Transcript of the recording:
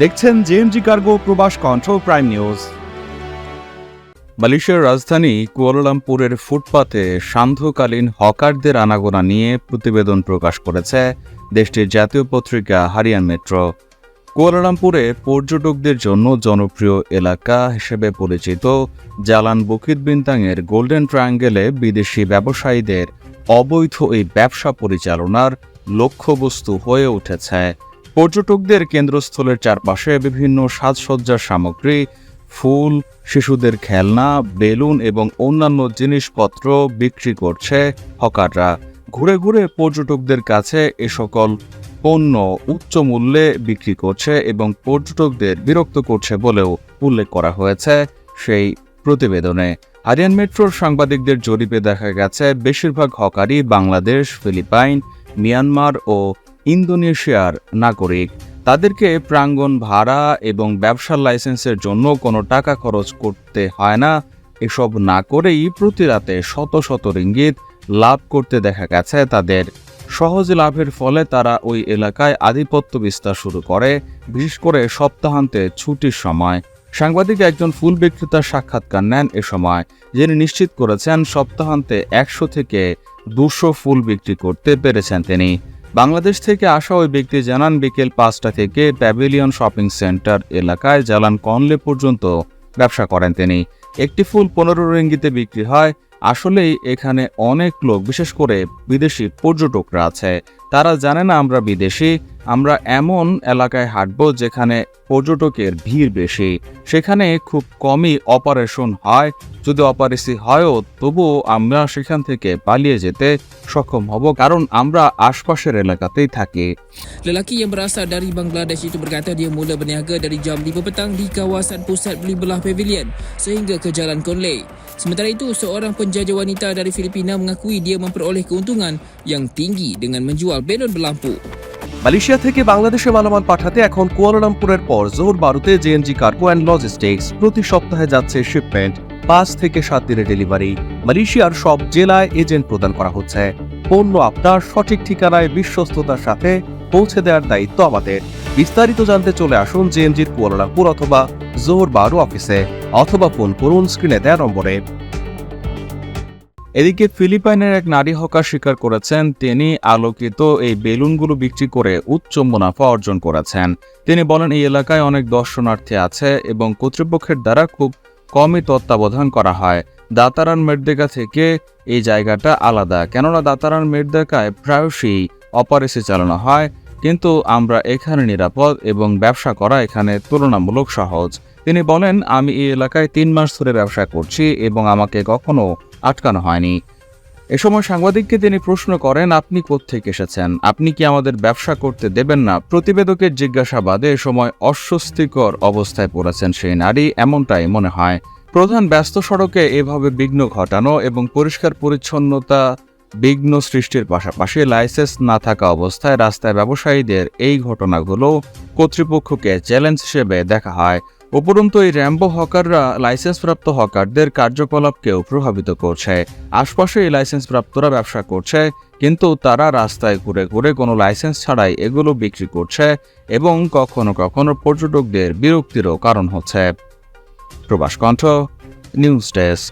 দেখছেন JMG cargo প্রবাস কণ্ঠ প্রাইম নিউজ মালয়েশিয়ার রাজধানী কুয়ালালামপুরের ফুটপাতে সান্ধ্যকালীন হকারদের আনাগোনা নিয়ে প্রতিবেদন প্রকাশ করেছে দেশটির জাতীয় পত্রিকা হারিয়ান মেট্রো। কুয়ালালামপুরে পর্যটকদের জন্য জনপ্রিয় এলাকা হিসেবে পরিচিত জালান বুকিত বিন্তাংয়ের গোল্ডেন ট্রায়াঙ্গেলে বিদেশি ব্যবসায়ীদের অবৈধ এই ব্যবসা পরিচালনার লক্ষ্যবস্তু হয়ে উঠেছে। পর্যটকদের কেন্দ্রস্থলের চারপাশে বিভিন্ন সাজসজ্জার সামগ্রী, ফুল, শিশুদের খেলনা, বেলুন এবং অন্যান্য জিনিসপত্র বিক্রি করছে হকাররা। ঘুরে ঘুরে পর্যটকদের কাছে এ সকল পণ্য উচ্চ মূল্যে বিক্রি করছে এবং পর্যটকদের বিরক্ত করছে বলেও উল্লেখ করা হয়েছে সেই প্রতিবেদনে। আরিয়ান মেট্রোর সাংবাদিকদের জরিপে দেখা গেছে, বেশিরভাগ হকারই বাংলাদেশ, ফিলিপাইন, মিয়ানমার ও ইন্দোনেশিয়ার নাগরিক। তাদেরকে প্রাঙ্গণ ভাড়া এবং ব্যবসার লাইসেন্সের জন্য কোনো টাকা খরচ করতে হয় না। এসব না করেই প্রতি রাতে শত শত রিঙ্গিত লাভ করতে দেখা গেছে তাদের। সহজ লাভের ফলে তারা ওই এলাকায় আধিপত্য বিস্তার শুরু করে, বিশেষ করে সপ্তাহান্তে ছুটির সময়। সাংবাদিক একজন ফুল বিক্রেতার সাক্ষাৎকার নেন এ সময়, যিনি নিশ্চিত করেছেন সপ্তাহান্তে একশো থেকে দুশো ফুল বিক্রি করতে পেরেছেন তিনি। বাংলাদেশ থেকে আসা ওই ব্যক্তি জানান বিকেল পাঁচটা থেকে প্যাভিলিয়ন শপিং সেন্টার এলাকায় জালান কনলে পর্যন্ত ব্যবসা করেন তিনি। একটি ফুল পনেরো রেঙ্গিতে বিক্রি হয়। আসলেই এখানে অনেক লোক, বিশেষ করে বিদেশি পর্যটকরা আছে। তারা জানে না আমরা বিদেশি। আমরা এমন এলাকায় হাঁটবো যেখানে পর্যটকের ভিড় বেশি সেখানে খুব কমই অপারেশন হয় যদি অপারেসি হয়ও তবুও আমরা সেখান থেকে পালিয়ে যেতে সক্ষম হব কারণ আমরা আশপাশের এলাকাতেই থাকি Lelaki yang berasal dari Bangladesh itu berkata dia mula berniaga dari jam 5 petang di kawasan pusat beli belah pavilion sehingga ke Jalan Conley. Sementara itu, seorang penjajah wanita dari Filipina mengakui dia memperoleh keuntungan yang tinggi dengan menjual belon berlampu. Malaysia থেকে বাংলাদেশে মালামাল পাঠাতে এখন কুয়ালালামপুরের পর জোর বারুতে JNG cargo and logistics. প্রতি সপ্তাহে যাচ্ছে শিপমেন্ট পাঁচ থেকে সাত দিনের ডেলিভারি মালয়েশিয়ার সব জেলায় এজেন্ট প্রদান করা হচ্ছে। পণ্য আপনার সঠিক ঠিকানায় বিশ্বস্ততার সাথে পৌঁছে দেওয়ার দায়িত্ব আমাদের। বিস্তারিত জানতে চলে আসুন জেএনজির কুয়ালালামপুর অথবা জোহর বারু অফিসে অথবা ফোন করুন স্ক্রিনে দেওয়া নম্বরে। এদিকে ফিলিপাইনের এক নারী হকার স্বীকার করেছেন। তিনি আলোকিত এই বেলুনগুলো বিক্রি করে উচ্চ মুনাফা অর্জন করেছেন। তিনি বলেন, এই এলাকায় অনেক দর্শনার্থী আছে এবং কর্তৃপক্ষের দ্বারা খুব কমই তত্ত্বাবধান করা হয়। দাতারান মেরদেকা থেকে এই জায়গাটা আলাদা। কেননা দাতারান মেরদেকায় প্রায়শই অপারেসি চালানো হয়, কিন্তু আমরা এখানে নিরাপদ এবং ব্যবসা করা এখানে তুলনামূলক সহজ। তিনি বলেন, আমি এই এলাকায় তিন মাস ধরে ব্যবসা করছি এবং আমাকে কখনো আটকানো হয়নি। এ সময় সাংবাদিককে তিনি প্রশ্ন করেন, আপনি কোত্থেকে এসেছেন? আপনি কি আমাদের ব্যবসা করতে দেবেন না? প্রতিবেদকের জিজ্ঞাসাবাদে এ সময় অস্বস্তিকর অবস্থায় পড়েছেন সেই নারী, এমনটাই মনে হয়। প্রধান ব্যস্ত সড়কে এভাবে বিঘ্ন ঘটানো এবং পরিষ্কার পরিচ্ছন্নতা, বিঘ্ন সৃষ্টির পাশাপাশি লাইসেন্স না থাকা অবস্থায় রাস্তায় ব্যবসায়ীদের এই ঘটনাগুলো কর্তৃপক্ষকে চ্যালেঞ্জ হিসেবে দেখা হয়। উপরন্তু এই র্যাম্বো হকাররা লাইসেন্সপ্রাপ্ত হকারদের কার্যকলাপকেও প্রভাবিত করছে। আশপাশে এই লাইসেন্সপ্রাপ্তরা ব্যবসা করছে, কিন্তু তারা রাস্তায় ঘুরে ঘুরে কোনো লাইসেন্স ছাড়াই এগুলো বিক্রি করছে এবং কখনো কখনো পর্যটকদের বিরক্তিরও কারণ হচ্ছে। প্রবাস কণ্ঠ, নিউজ ডেস্ক।